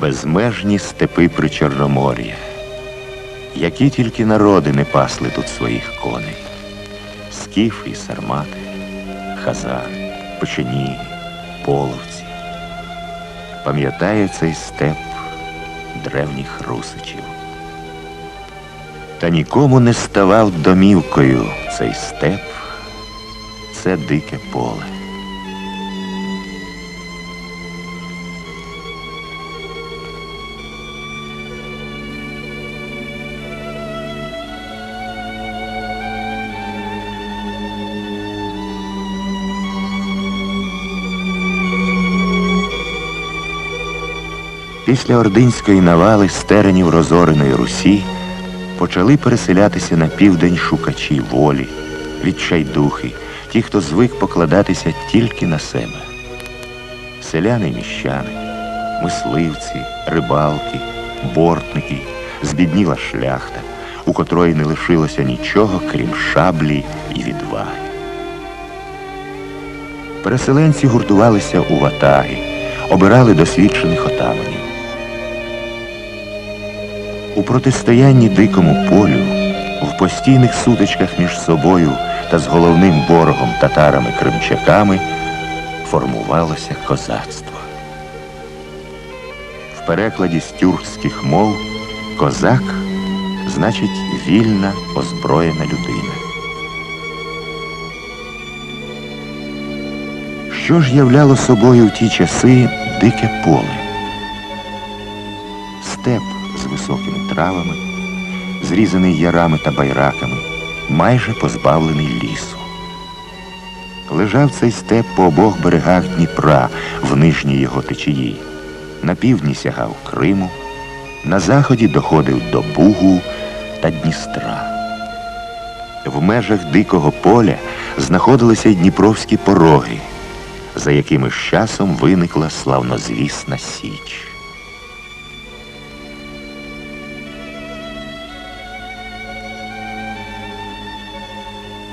безмежні степи Причорномор'я. Які тільки народи не пасли тут своїх коней. Скіфи і сармати, хазари, печеніги, половці. Пам'ятає цей степ древніх русичів. Та нікому не ставав домівкою цей степ, це дике поле. Після ординської навали з теренів розореної Русі почали переселятися на південь шукачі волі, відчайдухи, ті, хто звик покладатися тільки на себе. Селяни міщани, мисливці, рибалки, бортники, збідніла шляхта, у котрої не лишилося нічого, крім шаблі і відваги. Переселенці гуртувалися у ватаги, обирали досвідчених отаманів. У протистоянні дикому полю, в постійних сутичках між собою та з головним ворогом татарами-кримчаками формувалося козацтво. В перекладі з тюркських мов козак значить вільна озброєна людина. Що ж являло собою в ті часи дике поле? Степ високими травами, зрізаний ярами та байраками, майже позбавлений лісу. Лежав цей степ по обох берегах Дніпра в нижній його течії. На півдні сягав Криму, на заході доходив до Бугу та Дністра. В межах дикого поля знаходилися й дніпровські пороги, за якими з часом виникла славнозвісна Січ.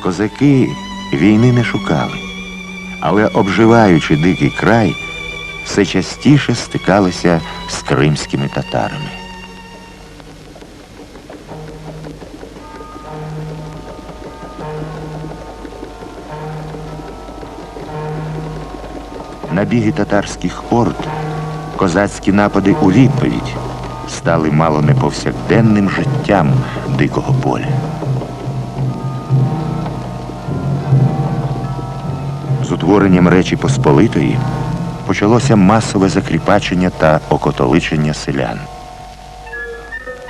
Козаки війни не шукали, але обживаючи дикий край, все частіше стикалися з кримськими татарами. Набіги татарських орд, козацькі напади у відповідь стали мало не повсякденним життям дикого поля. Утворенням Речі Посполитої почалося масове закріпачення та окотоличення селян.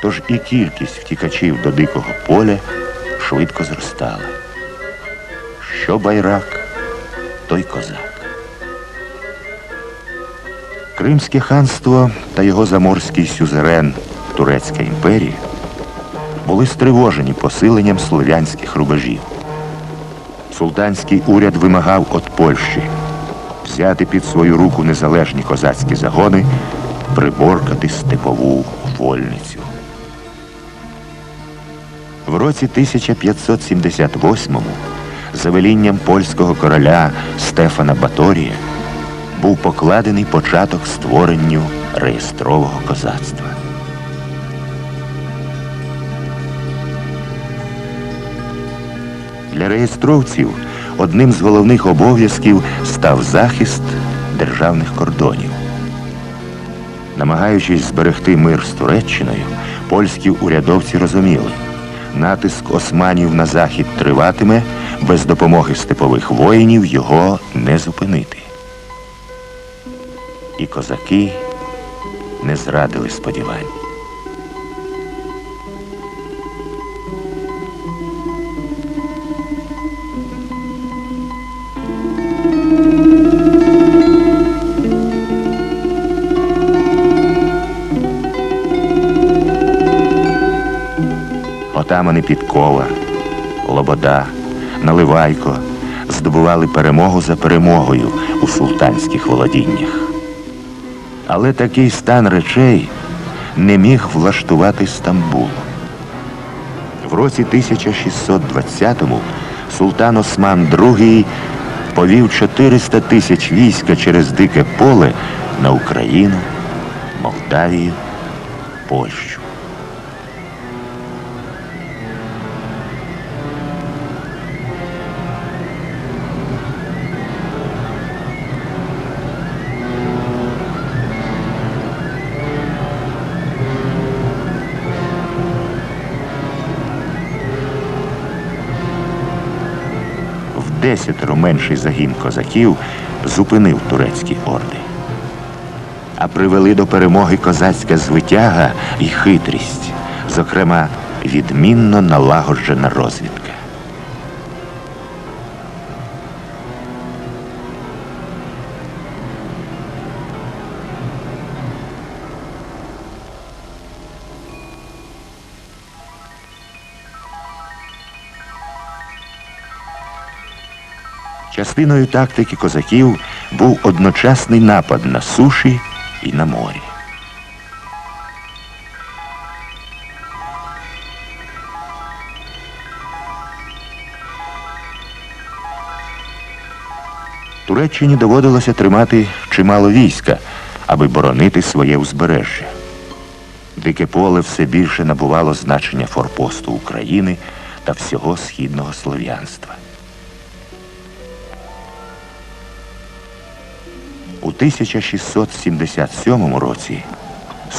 Тож і кількість втікачів до дикого поля швидко зростала. Що байрак, той козак. Кримське ханство та його заморський сюзерен Турецька імперія були стривожені посиленням слов'янських рубежів. Султанський уряд вимагав від Польщі взяти під свою руку незалежні козацькі загони, приборкати степову вольницю. В році 1578-му за велінням польського короля Стефана Баторія був покладений початок створенню реєстрового козацтва. Для реєстровців одним з головних обов'язків став захист державних кордонів. Намагаючись зберегти мир з Туреччиною, польські урядовці розуміли, натиск османів на захід триватиме, без допомоги степових воїнів його не зупинити. І козаки не зрадили сподівань. Отамани Підкова, Лобода, Наливайко здобували перемогу за перемогою у султанських володіннях. Але такий стан речей не міг влаштувати Стамбул. В році 1620-му султан Осман II повів 400 тисяч війська через дике поле на Україну. Молдавію, Польщу. Десятеро менший загін козаків зупинив турецькі орди. А привели до перемоги козацька звитяга і хитрість, зокрема, відмінно налагоджена розвідка. Частиною тактики козаків був одночасний напад на суші і на морі. Туреччині доводилося тримати чимало війська, аби боронити своє узбережжя. Дике поле все більше набувало значення форпосту України та всього східного слов'янства. У 1677 році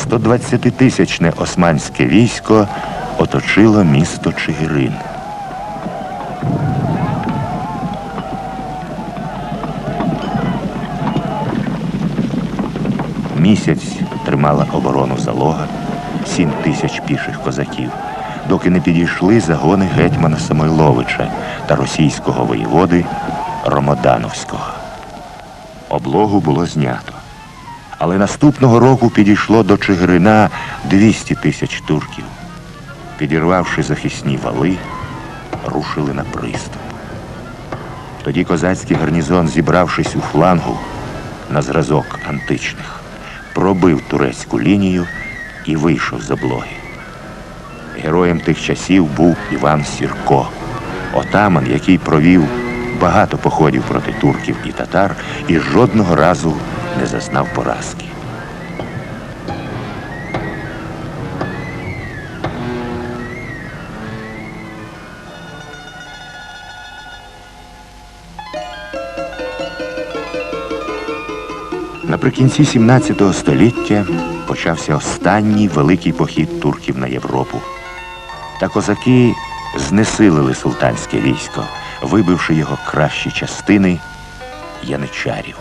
120-тисячне османське військо оточило місто Чигирин. Місяць тримала оборону залога, сім тисяч піших козаків, доки не підійшли загони гетьмана Самойловича та російського воєводи Ромодановського. Облогу було знято. Але наступного року підійшло до Чигирина 200 тисяч турків. Підірвавши захисні вали, рушили на приступ. Тоді козацький гарнізон, зібравшись у флангу на зразок античних, пробив турецьку лінію і вийшов з облоги. Героєм тих часів був Іван Сірко, отаман, який провів багато походів проти турків і татар і жодного разу не зазнав поразки. Наприкінці 17 століття почався останній великий похід турків на Європу. Та козаки знесилили султанське військо, вибивши його кращі частини яничарів.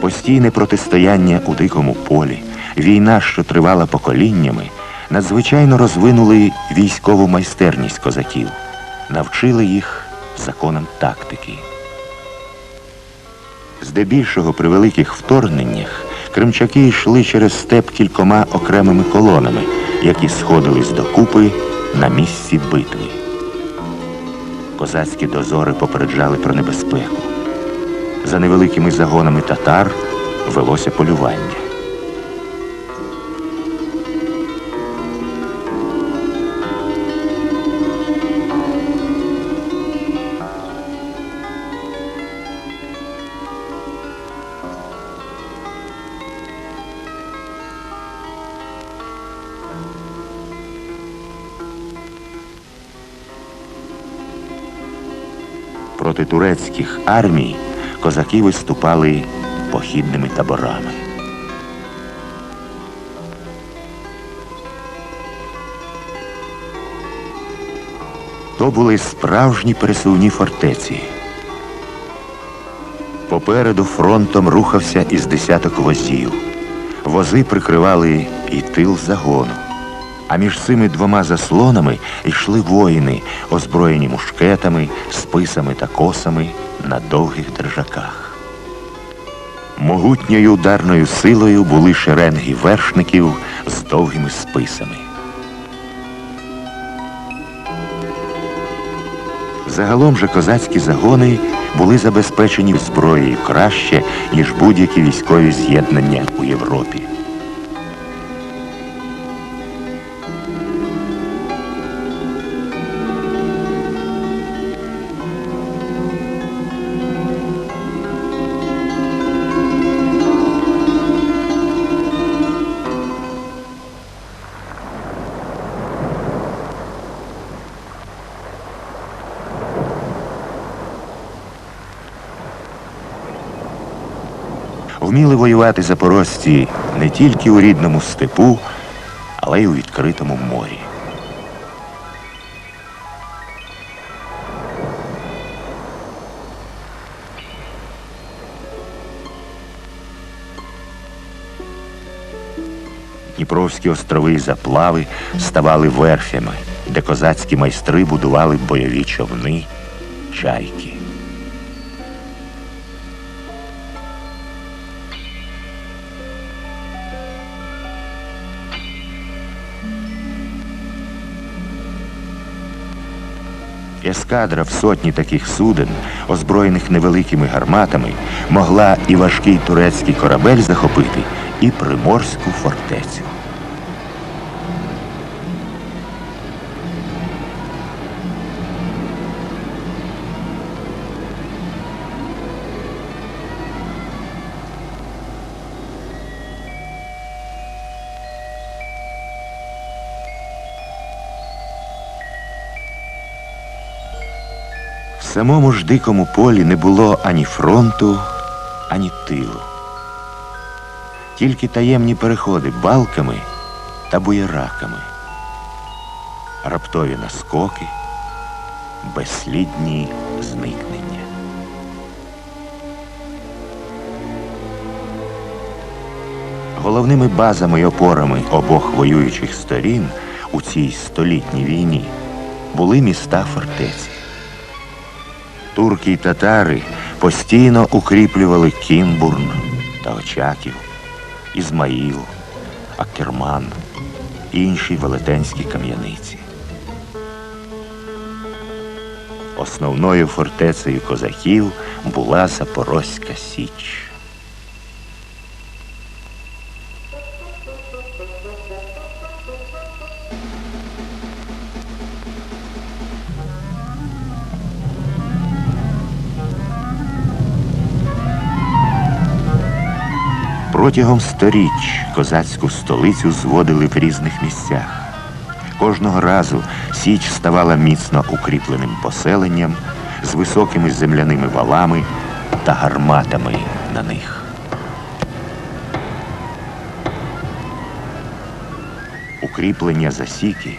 Постійне протистояння у дикому полі, війна, що тривала поколіннями, надзвичайно розвинули військову майстерність козаків, навчили їх законам тактики. Здебільшого при великих вторгненнях кримчаки йшли через степ кількома окремими колонами, які сходились докупи на місці битви. Козацькі дозори попереджали про небезпеку. За невеликими загонами татар велося полювання. Проти турецьких армій козаки виступали похідними таборами. То були справжні пересувні фортеці. Попереду фронтом рухався із десяток возів. Вози прикривали і тил загону. А між цими двома заслонами йшли воїни, озброєні мушкетами, списами та косами на довгих держаках. Могутньою ударною силою були шеренги вершників з довгими списами. Загалом же козацькі загони були забезпечені зброєю краще, ніж будь-які військові з'єднання у Європі. Вміли воювати запорожці не тільки у рідному степу, але й у відкритому морі. Дніпровські острови і заплави ставали верфями, де козацькі майстри будували бойові човни, чайки. Ескадра в сотні таких суден, озброєних невеликими гарматами, могла і важкий турецький корабель захопити, і приморську фортецю. Самому ж дикому полі не було ані фронту, ані тилу. Тільки таємні переходи балками та буєраками, раптові наскоки, безслідні зникнення. Головними базами й опорами обох воюючих сторін у цій столітній війні були міста фортеці. Турки й татари постійно укріплювали Кімбурн та Очаків, Ізмаїл, Акерман, інші велетенські кам'яниці. Основною фортецею козаків була Запорозька Січ. Протягом сторіч козацьку столицю зводили в різних місцях. Кожного разу Січ ставала міцно укріпленим поселенням з високими земляними валами та гарматами на них. Укріплення засіки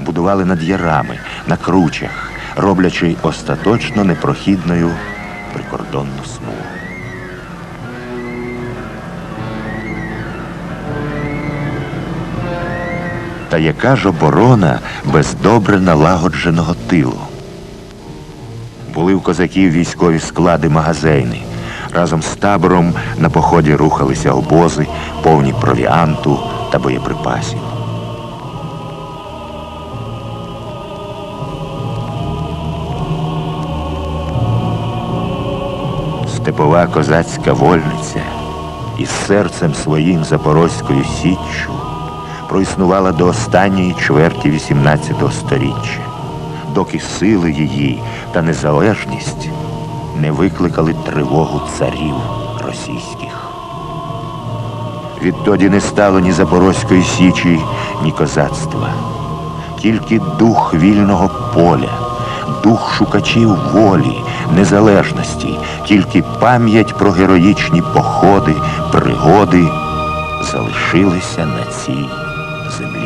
будували над ярами, на кручах, роблячи остаточно непрохідною прикордонну смугу. Та яка ж оборона без добре налагодженого тилу? Були в козаків військові склади магазини. Разом з табором на поході рухалися обози, повні провіанту та боєприпасів. Степова козацька вольниця із серцем своїм Запорозькою січчю проіснувала до останньої чверті XVIII століття, доки сили її та незалежність не викликали тривогу царів російських. Відтоді не стало ні Запорозької січі, ні козацтва, тільки дух вільного поля, дух шукачів волі, незалежності, тільки пам'ять про героїчні походи, пригоди залишилися на цій in.